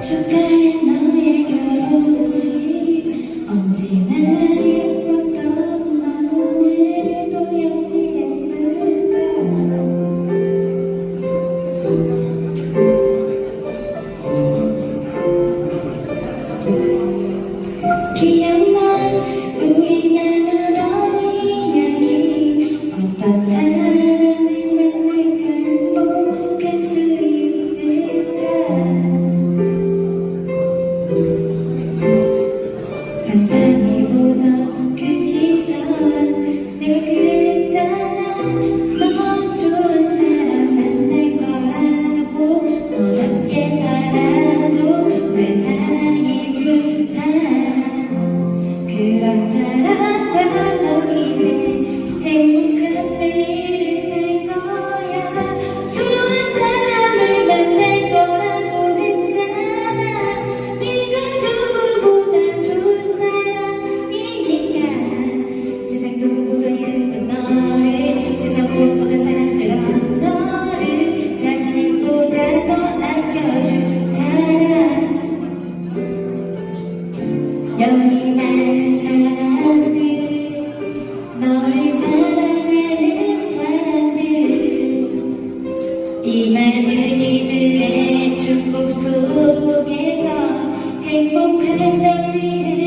축하해 너의 결혼식 우리 나누던 이야기. 어떤 사람을 만날까 행복할 수 있을까? 상상해보던 너리 많은 사람들 너를 사랑하는 사람들. 이 많은 이들의 축복 속에서 행복한 날 위해